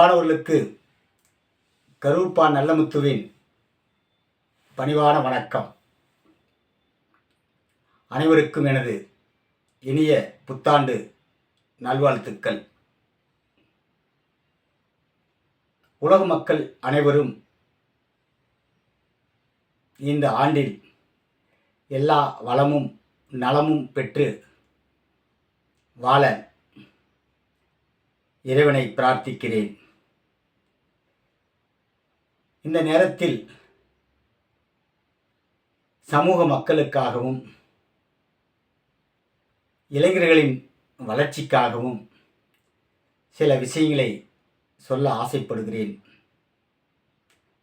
அன்பானவர்களுக்கு கரூர்பா நல்லமுத்துவின் பணிவான வணக்கம். அனைவருக்கும் எனது இனிய புத்தாண்டு நல்வாழ்த்துக்கள். உலக மக்கள் அனைவரும் இந்த ஆண்டில் எல்லா வளமும் நலமும் பெற்று வாழ இறைவனை பிரார்த்திக்கிறேன். இந்த நேரத்தில் சமூக மக்களுக்காகவும் இளைஞர்களின் வளர்ச்சிக்காகவும் சில விஷயங்களை சொல்ல ஆசைப்படுகிறேன்.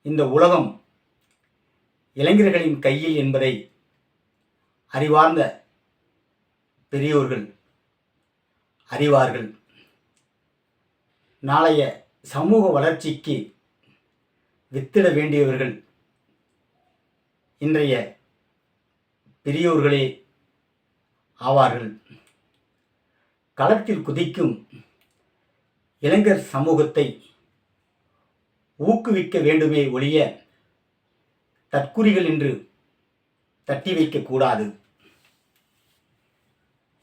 இந்த உலகம் இளைஞர்களின் கையில் என்பதை அறிவார்ந்த பெரியோர்கள் அறிவார்கள். நாளைய சமூக வளர்ச்சிக்கு வித்திட வேண்டியவர்கள் இன்றைய பெரியோர்களே ஆவார்கள். களத்தில் குதிக்கும் இளைஞர் சமூகத்தை ஊக்குவிக்க வேண்டுமே ஒழிய தற்குறிகள் என்று தட்டி வைக்கக்கூடாது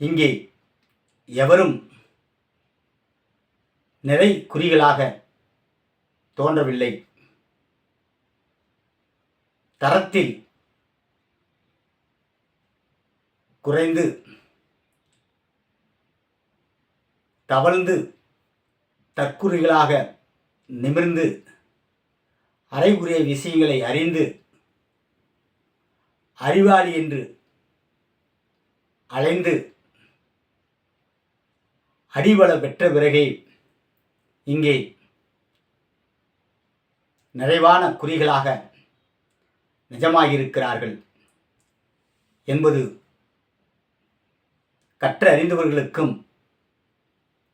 இங்கே எவரும் நிறை குறிகளாக தோன்றவில்லை. தரத்தில் குறைந்து தவழ்ந்து தற்குறிகளாக நிமிர்ந்து அரைகுறைய விஷயங்களை அறிந்து அறிவாளி என்று அலைந்து அடிவள பெற்ற பிறகே இங்கே நிறைவான குறிகளாக நிஜமாயிருக்கிறார்கள் என்பது கற்ற அறிந்தவர்களுக்கும்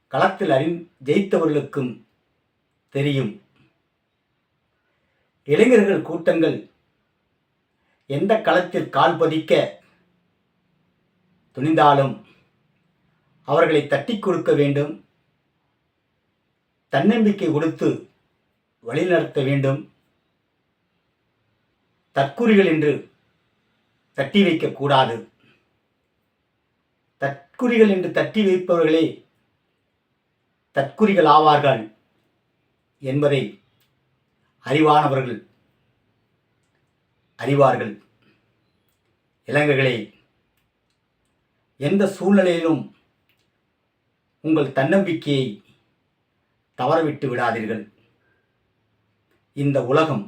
களத்தில் அறி ஜெயித்தவர்களுக்கும் தெரியும். இளைஞர்கள் கூட்டங்கள் எந்த களத்தில் கால் பதிக்க துணிந்தாலும் அவர்களை தட்டி கொடுக்க வேண்டும் தன்னம்பிக்கை கொடுத்து வழிநடத்த வேண்டும். தற்குறிகள் என்று தட்டி வைக்கக்கூடாது தற்குறிகள் என்று தட்டி வைப்பவர்களே தற்குறிகள் ஆவார்கள் என்பதை அறிவானவர்கள் அறிவார்கள். இலங்கைகளே எந்த சூழ்நிலையிலும் உங்கள் தன்னம்பிக்கையை தவறவிட்டு விடாதீர்கள். இந்த உலகம்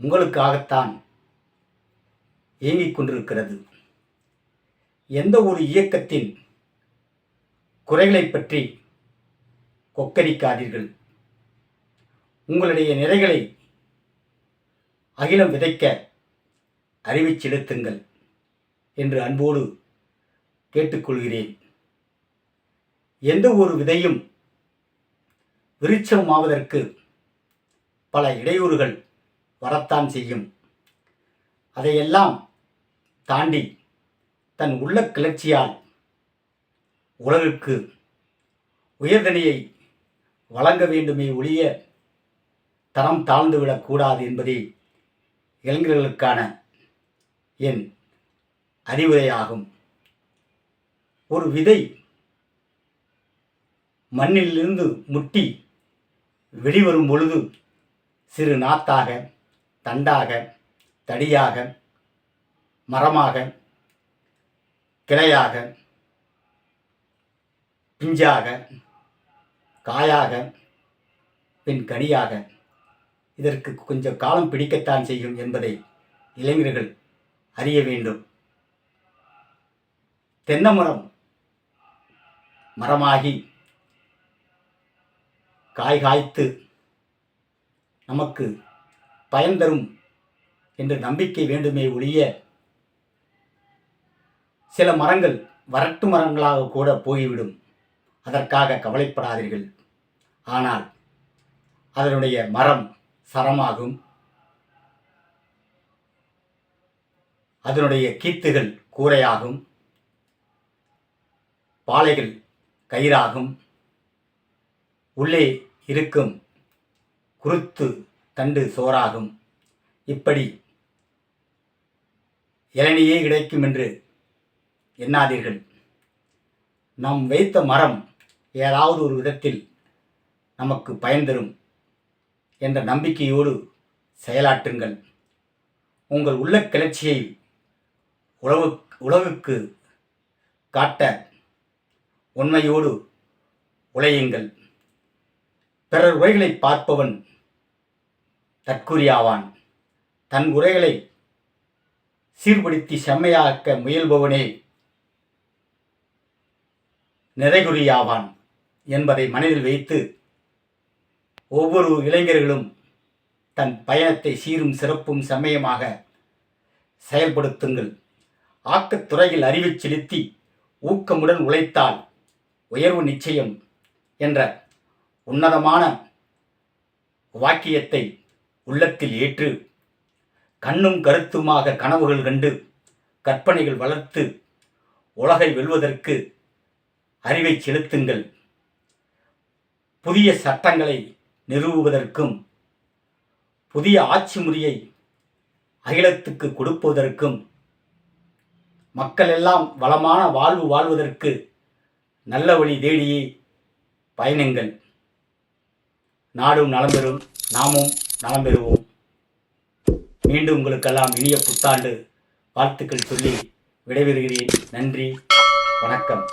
உங்களுக்காகத்தான் இயங்கிக் கொண்டிருக்கிறது. எந்த ஒரு இயக்கத்தின் குறைகளை பற்றி கொக்கரிக்காதீர்கள். உங்களுடைய நிறைகளை அகிலம் விதைக்க அறிவிச் செலுத்துங்கள் என்று அன்போடு கேட்டுக்கொள்கிறேன். எந்த ஒரு விதையும் விருட்சமாவதற்கு பல இடையூறுகள் வரத்தான் செய்யும். அதையெல்லாம் தாண்டி தன் உள்ள கிளர்ச்சியால் உலகிற்கு உயர்தனியை வழங்க வேண்டுமே ஒழிய தரம் தாழ்ந்துவிடக்கூடாது என்பதே இளைஞர்களுக்கான என் அறிவுரையாகும். ஒரு விதை மண்ணிலிருந்து முட்டி வெளிவரும் பொழுது சிறு நாத்தாக தண்டாக தடியாக மரமாக கிளையாக பிஞ்சாக காயாக பின் கனியாக. இதற்கு கொஞ்சம் காலம் பிடிக்கத்தான் செய்யும் என்பதை இளைஞர்கள் அறிய வேண்டும். தென்னமரம் மரமாகி காய் காய்த்து நமக்கு பயன் தரும் என்று நம்பிக்கை வேண்டுமே ஒழிய சில மரங்கள் வறட்டு மரங்களாக கூட போய்விடும். அதற்காக கவலைப்படாதீர்கள். ஆனால் அதனுடைய மரம் சரமாகும். அதனுடைய கீத்துகள் கூரையாகும். பாலைகள் கயிறாகும். உள்ளே இருக்கும் குருத்து தண்டு சோறாகும். இப்படி இளநியே கிடைக்கும் என்று எண்ணாதீர்கள். நாம் வைத்த மரம் ஏதாவது ஒரு விதத்தில் நமக்கு பயன் தரும் என்ற நம்பிக்கையோடு செயலாற்றுங்கள். உங்கள் உள்ள கிளர்ச்சியை உழவு உலகுக்கு காட்ட உண்மையோடு உழையுங்கள். பிறர் உரைகளை பார்ப்பவன் தற்குறியாவான். தன் உரைகளை சீர்படுத்தி செம்மையாக்க முயல்பவனே நிறைகுறியாவான் என்பதை மனதில் வைத்து ஒவ்வொரு இளைஞர்களும் தன் பயணத்தை சீரும் சிறப்பும் செம்மையமாக செயல்படுத்துங்கள். ஆக்கத்துறையில் அறிவைச் செலுத்தி ஊக்கமுடன் உழைத்தால் உயர்வு நிச்சயம் என்ற உன்னதமான வாக்கியத்தை உள்ளத்தில் ஏற்று கண்ணும் கருத்துமாக கனவுகள் கண்டு கற்பனைகள் வளர்த்து உலகை வெல்வதற்கு அறிவை செலுத்துங்கள். புதிய சட்டங்களை நிறுவுவதற்கும் புதிய ஆட்சி முறையை அகிலத்துக்கு கொடுப்பதற்கும் மக்கள் எல்லாம் வளமான வாழ்வு வாழ்வதற்கு நல்ல வழி தேடியே பயணங்கள். நாடும் நலம் பெறும் நாமும் நலம் பெறுவோம் மீண்டும் உங்களுக்கெல்லாம் இனிய புத்தாண்டு வாழ்த்துக்கள் சொல்லி விடைபெறுகிறேன். நன்றி வணக்கம்.